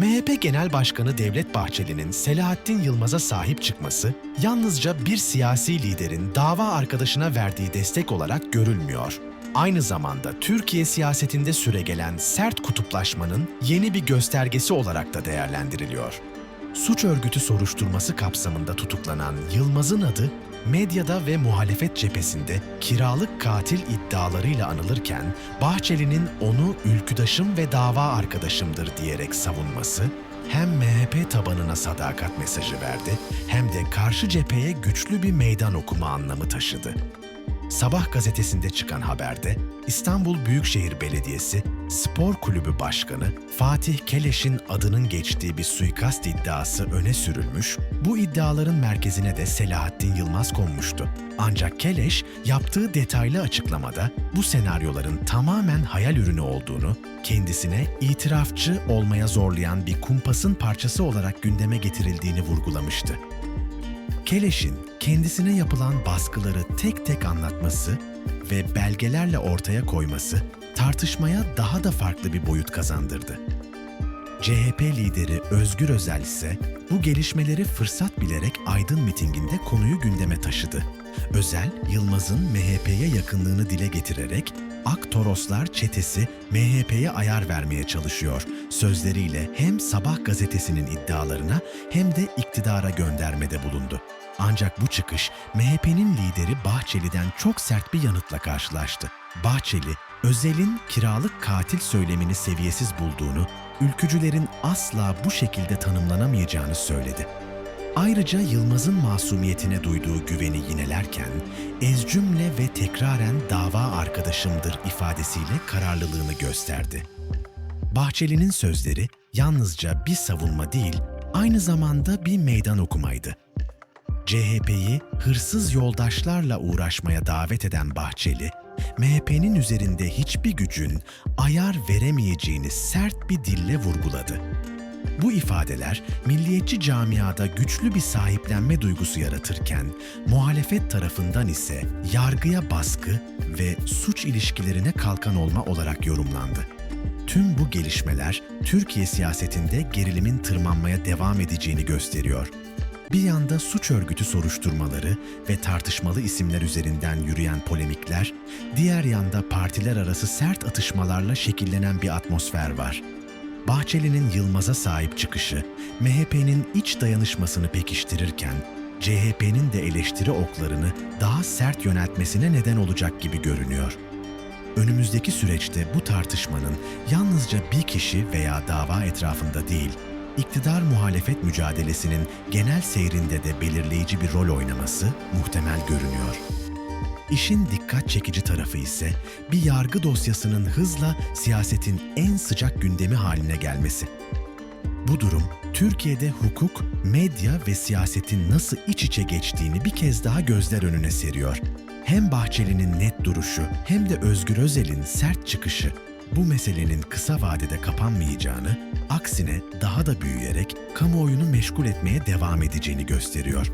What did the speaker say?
MHP Genel Başkanı Devlet Bahçeli'nin Selahattin Yılmaz'a sahip çıkması yalnızca bir siyasi liderin dava arkadaşına verdiği destek olarak görülmüyor. Aynı zamanda Türkiye siyasetinde süregelen sert kutuplaşmanın yeni bir göstergesi olarak da değerlendiriliyor. Suç örgütü soruşturması kapsamında tutuklanan Yılmaz'ın adı medyada ve muhalefet cephesinde kiralık katil iddialarıyla anılırken Bahçeli'nin onu ülküdaşım ve dava arkadaşımdır diyerek savunması hem MHP tabanına sadakat mesajı verdi hem de karşı cepheye güçlü bir meydan okuma anlamı taşıdı. Sabah gazetesinde çıkan haberde İstanbul Büyükşehir Belediyesi Spor Kulübü Başkanı Fatih Keleş'in adının geçtiği bir suikast iddiası öne sürülmüş, bu iddiaların merkezine de Selahattin Yılmaz konmuştu. Ancak Keleş yaptığı detaylı açıklamada bu senaryoların tamamen hayal ürünü olduğunu, kendisine itirafçı olmaya zorlayan bir kumpasın parçası olarak gündeme getirildiğini vurgulamıştı. Keleş'in kendisine yapılan baskıları tek tek anlatması ve belgelerle ortaya koyması tartışmaya daha da farklı bir boyut kazandırdı. CHP lideri Özgür Özel ise bu gelişmeleri fırsat bilerek Aydın mitinginde konuyu gündeme taşıdı. Özel, Yılmaz'ın MHP'ye yakınlığını dile getirerek Ak Toroslar çetesi MHP'ye ayar vermeye çalışıyor sözleriyle hem Sabah gazetesinin iddialarına hem de iktidara göndermede bulundu. Ancak bu çıkış MHP'nin lideri Bahçeli'den çok sert bir yanıtla karşılaştı. Bahçeli, Özel'in kiralık katil söylemini seviyesiz bulduğunu, ülkücülerin asla bu şekilde tanımlanamayacağını söyledi. Ayrıca Yılmaz'ın masumiyetine duyduğu güveni yinelerken, ezcümle ve tekraren dava arkadaşımdır ifadesiyle kararlılığını gösterdi. Bahçeli'nin sözleri yalnızca bir savunma değil, aynı zamanda bir meydan okumaydı. CHP'yi hırsız yoldaşlarla uğraşmaya davet eden Bahçeli, MHP'nin üzerinde hiçbir gücün ayar veremeyeceğini sert bir dille vurguladı. Bu ifadeler milliyetçi camiada güçlü bir sahiplenme duygusu yaratırken, muhalefet tarafından ise yargıya baskı ve suç ilişkilerine kalkan olma olarak yorumlandı. Tüm bu gelişmeler Türkiye siyasetinde gerilimin tırmanmaya devam edeceğini gösteriyor. Bir yanda suç örgütü soruşturmaları ve tartışmalı isimler üzerinden yürüyen polemikler, diğer yanda partiler arası sert atışmalarla şekillenen bir atmosfer var. Bahçeli'nin Yılmaz'a sahip çıkışı, MHP'nin iç dayanışmasını pekiştirirken, CHP'nin de eleştiri oklarını daha sert yöneltmesine neden olacak gibi görünüyor. Önümüzdeki süreçte bu tartışmanın yalnızca bir kişi veya dava etrafında değil, iktidar muhalefet mücadelesinin genel seyrinde de belirleyici bir rol oynaması muhtemel görünüyor. İşin dikkat çekici tarafı ise bir yargı dosyasının hızla siyasetin en sıcak gündemi haline gelmesi. Bu durum Türkiye'de hukuk, medya ve siyasetin nasıl iç içe geçtiğini bir kez daha gözler önüne seriyor. Hem Bahçeli'nin net duruşu hem de Özgür Özel'in sert çıkışı bu meselenin kısa vadede kapanmayacağını, aksine daha da büyüyerek kamuoyunu meşgul etmeye devam edeceğini gösteriyor.